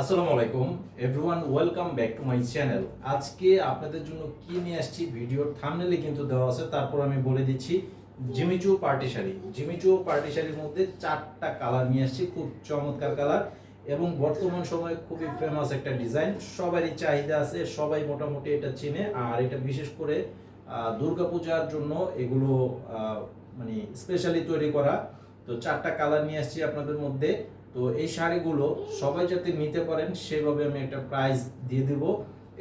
আসসালামু আলাইকুম everyone welcome back to my channel আজকে আপনাদের জন্য কি নিয়ে আসছি? ভিডিওর থামনেলে কিন্তু দেওয়া আছে, তারপর আমি বলে দিচ্ছি Jimmy Choo party sari. Jimmy Choo party শাড়ির মধ্যে চারটা কালার নিয়ে আসছি, খুব চমৎকার কালার এবং বর্তমান সময়ে খুবই ফেমাস একটা ডিজাইন সবারই চাহিদা আছে, সবাই মোটামুটি এটা চেনে, আর এটা বিশেষ করে দুর্গাপূজার জন্য এগুলো মানে স্পেশালি তৈরি করা। তো চারটা কালার নিয়ে আসছি আপনাদের মধ্যে। তো এই শাড়িগুলো সবাই যাতে নিতে পারেন, সেভাবে আমি একটা প্রাইস দিয়ে দিব,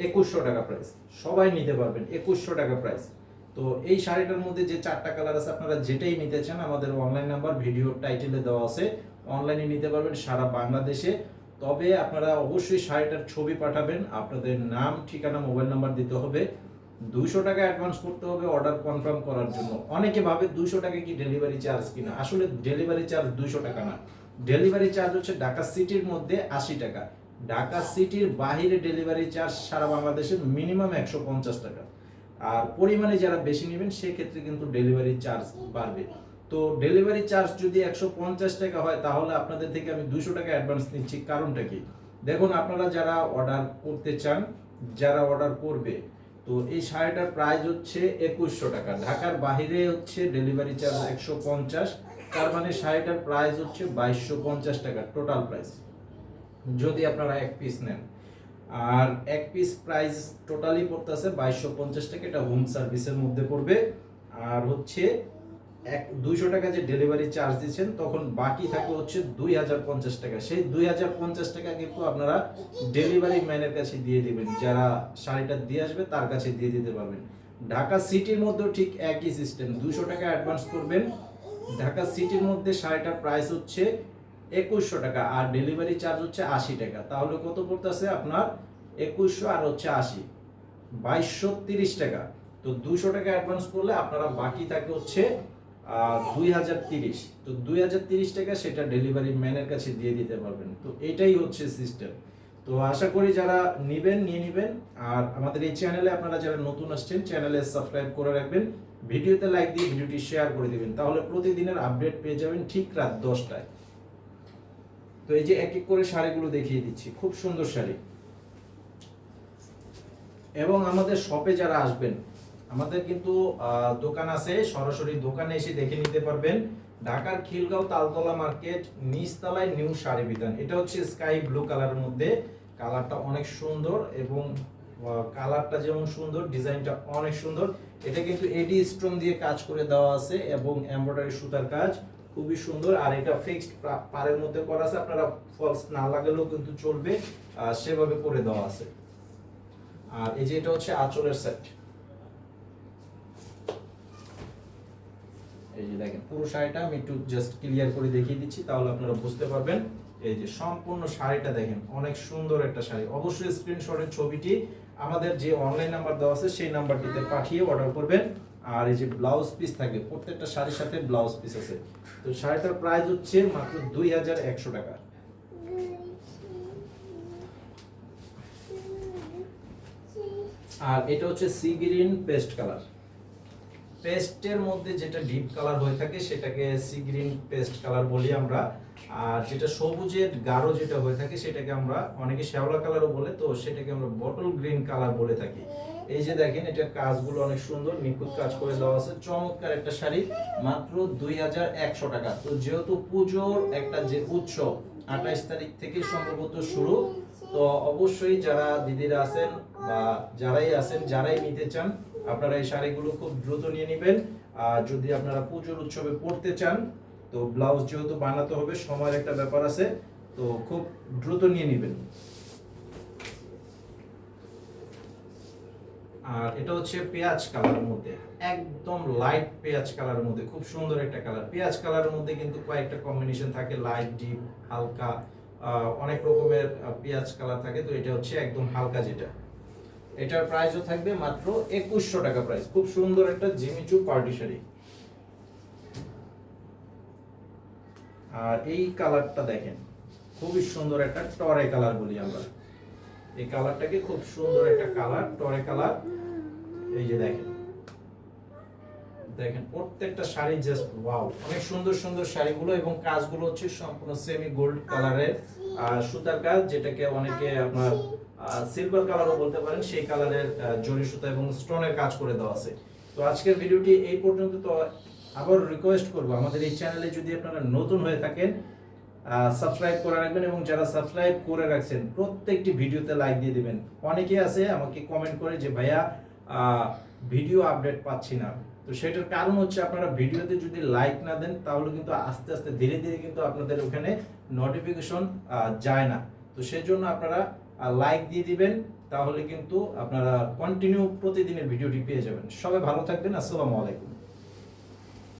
একুশশো টাকা প্রাইস সবাই নিতে পারবেন, একুশশো টাকা প্রাইস তো এই শাড়িটার মধ্যে যে চারটা কালার আছে, আপনারা যেটাই নিতে চান, আমাদের অনলাইন নাম্বার ভিডিও টাইটেলে দেওয়া আছে। অনলাইনে নিতে পারবেন সারা বাংলাদেশে। তবে আপনারা অবশ্যই শাড়িটার ছবি পাঠাবেন, আপনাদের নাম, ঠিকানা মোবাইল নাম্বার দিতে হবে। দুইশো টাকা অ্যাডভান্স করতে হবে অর্ডার কনফার্ম করার জন্য। অনেকে ভাবে দুইশো টাকা কি ডেলিভারি চার্জ কিনা। আসলে ডেলিভারি চার্জ দুইশো টাকা না। ডেলিভারি চার্জ হচ্ছে ঢাকা সিটির মধ্যে আশি টাকা। ঢাকা সিটির বাহিরে ডেলিভারি চার্জ সারা বাংলাদেশের মিনিমাম একশো পঞ্চাশ টাকা। আর পরিমাণে যারা বেশি নেবেন, সেক্ষেত্রে কিন্তু ডেলিভারি চার্জ বাড়বে। তো ডেলিভারি চার্জ যদি একশো পঞ্চাশ টাকা হয়, তাহলে আপনাদের থেকে আমি দুশো টাকা অ্যাডভান্স নিচ্ছি। কারণটা কি? দেখুন, আপনারা যারা অর্ডার করতে চান, যারা অর্ডার করবে, তো এই শাড়িটার প্রাইস হচ্ছে একুশশো টাকা। ঢাকার বাহিরে হচ্ছে ডেলিভারি চার্জ একশো পঞ্চাশ। তার মানে শাড়িটার প্রাইস হচ্ছে বাইশশো পঞ্চাশ টাকা টোটাল প্রাইস যদি আপনারা এক পিস নেন। আর এক পিস প্রাইস টোটালি পড়তেছে বাইশশো পঞ্চাশ টাকা, এটা হোম সার্ভিসের মধ্যে পড়বে। আর হচ্ছে এক, দুইশো টাকা যে ডেলিভারি চার্জ দিচ্ছেন, তখন বাকি থাকে হচ্ছে দুই হাজার পঞ্চাশ টাকা। সেই দুই হাজার পঞ্চাশ টাকা কিন্তু আপনারা ডেলিভারি ম্যানের কাছে দিয়ে দিবেন। যারা শাড়িটা দিয়ে আসবে, তার কাছে দিয়ে দিতে পারবেন। ঢাকা সিটির মধ্যেও ঠিক একই সিস্টেম দুশো টাকা অ্যাডভান্স করবেন ঢাকা সিটির মধ্যে শাড়িটার প্রাইস হচ্ছে একুশশো টাকা আর ডেলিভারি চার্জ হচ্ছে আশি টাকা। তাহলে কত পড়তেছে আপনার? একুশশো আর হচ্ছে আশি। বাইশশো তিরিশ টাকা। তো দুশো টাকা অ্যাডভান্স করলে আপনারা বাকি থাকে হচ্ছে দুই হাজার তিরিশ। তো দুই হাজার তিরিশ টাকা সেটা ডেলিভারি ম্যানের কাছে দিয়ে দিতে পারবেন। তো এটাই হচ্ছে সিস্টেম তো আশা করি যারা নিবেন, নিয়ে নেবেন। আর আমাদের এই চ্যানেলে আপনারা যারা নতুন আসছেন চ্যানেলে সাবস্ক্রাইব করে রাখবেন। ভিডিওতে লাইক দিয়ে ভিডিওটি শেয়ার করে দিবেন। তাহলে প্রতিদিনের আপডেট পেয়ে যাবেন ঠিক রাত দশটায়। তো এই যে এক এক করে শাড়িগুলো দেখিয়ে দিচ্ছি। খুব সুন্দর শাড়ি। এবং আমাদের শপে যারা আসবেন আমাদের কিন্তু দোকান আছে, সরাসরি দোকানে এসে দেখে নিতে পারবেন। ঢাকার খিলগাঁও তালতলা মার্কেট, নিচতলায় নিউ শাড়ি বিধান এটা হচ্ছে স্কাই ব্লু কালারের মধ্যে। কালারটা অনেক সুন্দর এবং কালারটা যেমন সুন্দর, ডিজাইনটা অনেক সুন্দর। এটা কিন্তু এডি স্টোন দিয়ে কাজ করে দেওয়া আছে এবং এমব্রয়ডারি সুতার কাজ খুবই সুন্দর। আর এটা ফিক্সড পারের মধ্যে করা আছে। আপনারা ফলস না লাগালেও কিন্তু চলবে সেভাবে করে দেওয়া আছে। আর এই যে এটা হচ্ছে আঁচলের সেট। এই যে দেখেন, পুরো শাড়িটা আমি একটু জাস্ট ক্লিয়ার করে দেখিয়ে দিচ্ছি, তাহলে আপনারা বুঝতে পারবেন। এই যে সম্পূর্ণ শাড়িটা দেখেন, অনেক সুন্দর একটা শাড়ি। অবশ্যই স্ক্রিনশটের ছবিটি আমাদের যে অনলাইন নাম্বার দেওয়া আছে, সেই নাম্বারটিতে পাঠিয়ে অর্ডার করবেন। আর এই যে ব্লাউজ পিস থাকে, প্রত্যেকটা শাড়ির সাথে ব্লাউজ পিস আছে। তো শাড়িটার প্রাইস হচ্ছে মাত্র দুই হাজার একশো টাকা। আর এটা হচ্ছে সি গ্রিন পেস্ট কালার পেস্টের মধ্যে যেটা ডিপ কালার হয়ে থাকে, সেটাকে সি গ্রিন পেস্ট কালার বলি আমরা। আর যেটা সবুজের গাঢ় যেটা হয়ে থাকে, সেটাকে আমরা অনেকে শ্যাওলা কালারও বলে, তো সেটাকে আমরা বটল গ্রিন কালার বলে থাকি। এই যে দেখেন এটা কাজগুলো অনেক সুন্দর, নিখুঁত কাজ করে দেওয়া আছে। চমৎকার একটা শাড়ি, মাত্র দুই হাজার একশো টাকা। তো যেহেতু পুজোর একটা যে উৎসব, আঠাইশ তারিখ থেকে সম্ভবত শুরু তো অবশ্যই যারা দিদিরা আছেন বা যারাই আছেন, যারাই নিতে চান, আপনারা এই শাড়িগুলো খুব দ্রুত নিয়ে নেবেন। আর যদি আপনারা পুজোর উৎসবে পড়তে চান, তো ব্লাউজ যেহেতু বানাতে হবে, সময়ের একটা ব্যাপার আছে, তো খুব দ্রুত নিয়ে নেবেন। আর এটা হচ্ছে পেঁয়াজ কালারের মধ্যে, একদম লাইট পেঁয়াজ কালারের মধ্যে, খুব সুন্দর একটা কালার। পেঁয়াজ কালারের মধ্যে কিন্তু কয়েকটা কম্বিনেশন থাকে লাইট ডিপ হালকা। অনেক রকমের পেঁয়াজ কালার থাকে, তো এটা হচ্ছে একদম হালকা যেটা। এটার প্রাইসও থাকবে মাত্র একুশশো টাকা প্রাইস খুব সুন্দর একটা জিমিচু পার্টি শাড়ি। আর এই কালারটা দেখেন, খুবই সুন্দর একটা টরে কালার বলি আমরা। এই কালারটাকে খুব সুন্দর একটা কালার টরে কালার এই যে দেখেন দেখেন, প্রত্যেকটা শাড়ি জাস্ট ওয়াও অনেক সুন্দর সুন্দর শাড়িগুলো এবং কাজগুলো হচ্ছে সম্পূর্ণ সেমি গোল্ড কালারের সুতার কাজ, যেটাকে অনেকে আপনার সিলভার কালারও বলতে পারেন, সেই কালারের জরি সুতা এবং স্টোনের কাজ করে দেওয়া আছে। তো আজকের ভিডিওটি এই পর্যন্ত তো আবার রিকোয়েস্ট করব। আমাদের এই চ্যানেলে যদি আপনারা নতুন হয়ে থাকেন সাবস্ক্রাইব করে রাখবেন এবং যারা সাবস্ক্রাইব করে রাখছেন, প্রত্যেকটি ভিডিওতে লাইক দিয়ে দিবেন। অনেকে আছে আমাকে কমেন্ট করে যে, ভাইয়া ভিডিও আপডেট পাচ্ছি না। তো সেটার কারণ হচ্ছে আপনারা ভিডিওতে যদি লাইক না দেন, তাহলে কিন্তু আস্তে আস্তে ধীরে ধীরে কিন্তু আপনাদের ওখানে নোটিফিকেশন যায় না। তো সেই জন্য আপনারা লাইক দিয়ে দিবেন, তাহলে কিন্তু আপনারা কন্টিনিউ প্রতিদিনের ভিডিওটি পেয়ে যাবেন। সবাই ভালো থাকবেন, আসসালামু আলাইকুম।